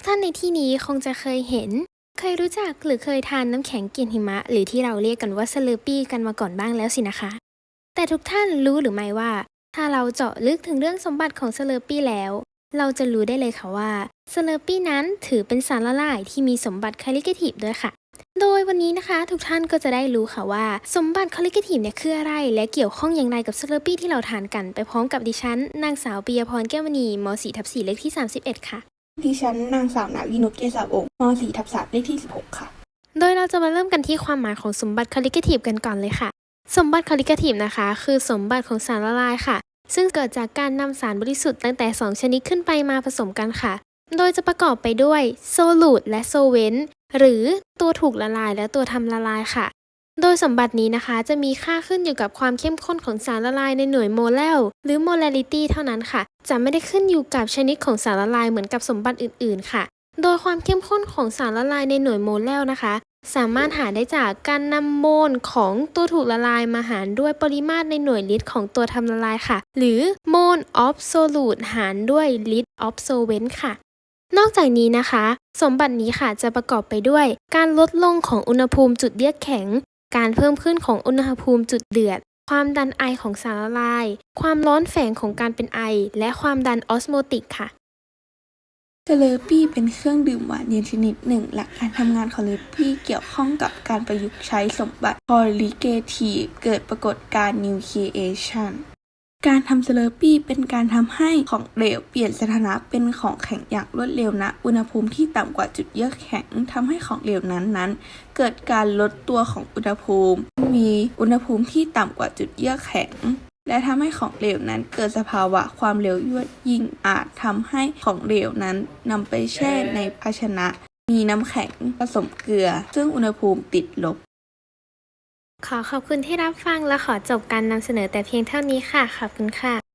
กท่านในที่นี้คงจะเคยเห็น เคยรู้จักหรือเคยทานน้ำแข็งเกล็นหิมะ หรือที่เราเรียกกันว่าสเลอปี้กันมาก่อนบ้างแล้วสินะคะ แต่ทุกท่านรู้หรือไม่ว่า ถ้าเราเจาะลึกถึงเรื่องสมบัติของสเลอปี้แล้ว เราจะรู้ได้เลยค่ะว่าสเลอปี้นั้นถือเป็นสารละลายที่มีสมบัติคาลิเกทีฟด้วยค่ะ โดยวันนี้นะคะ ทุกท่านก็จะได้รู้ค่ะว่า สมบัติคอลลิเกทีฟเนี่ยคืออะไร และเกี่ยวข้องอย่างไรกับสเลอปี้ที่เราทานกันไปพร้อมกับดิฉันนางสาวปิยพรแก้วมณีมศ .4 ทับ4เลขที่ 31 ค่ะ ดิฉันนางสาวนาวินุชเกษาองค์ม .4 ทับ3เลขที่ 16 ค่ะ โดยเราจะมาเริ่มกันที่ความหมายของสมบัติคอลลิกทีฟกันก่อนเลยค่ะ สมบัติคอลลิกทีฟนะคะ คือสมบัติของสารละลายค่ะ ซึ่งเกิดจากการนำสารบริสุทธิ์ตั้งแต่ 2 ชนิดขึ้นไปมาผสมกันค่ะ โดยจะประกอบไปด้วยโซลูดและโซเวนหรือตัวถูกละลายและตัวทำละลายค่ะ โดยสมบัตินี้นะคะจะมีค่าขึ้นอยู่กับความเข้มข้นของสารละลายในหน่วยโมเลลหรือโมเลาริตี้เท่านั้นค่ะ จะไม่ได้ขึ้นอยู่กับชนิดของสารละลายเหมือนกับสมบัติอื่นๆ ค่ะ โดยความเข้มข้นของสารละลายในหน่วยโมเลลนะคะ สามารถหาได้จากการนำโมลของตัวถูกละลายมาหารด้วยปริมาตรในหน่วยลิตรของตัวทำละลายค่ะ หรือโมล of solute หารด้วยลิตร of solvent ค่ะนอกจากนี้นะคะ สมบัตินี้ค่ะจะประกอบไปด้วย การลดลงของอุณหภูมิจุดเยือกแข็ง การเพิ่มขึ้นของอุณหภูมิจุดเดือด ความดันไอของสารละลาย ความร้อนแฝงของการเป็นไอ และความดันออสโมติกค่ะเซเลอปี้เป็นเครื่องดื่มหวานเย็นชนิดหนึ่ง หลักการทำงานของเลอปี้เกี่ยวข้องกับการประยุกต์ใช้สมบัติคอลิเกทีเกิดปรากฏการณ์นิวเคลียชัน การทำเซเลอปี้เป็นการทำให้ของเหลวเปลี่ยนสถานะเป็นของแข็งอย่างรวดเร็วณอุณหภูมิที่ต่ำกว่าจุดเยือกแข็งทำให้ของเหลวนั้นๆเกิดการลดตัวของอุณหภูมิ มีอุณหภูมิที่ต่ำกว่าจุดเยือกแข็ง และทำให้ของเหลวนั้นเกิดสภาวะความเร็วยวดยิ่งอาจทำให้ของเหลวนั้นนำไปแช่ในภาชนะ มีน้ำแข็งผสมเกลือ ซึ่งอุณหภูมิติดลบ ขอขอบคุณที่รับฟังและขอจบการนำเสนอแต่เพียงเท่านี้ค่ะ ขอบคุณค่ะ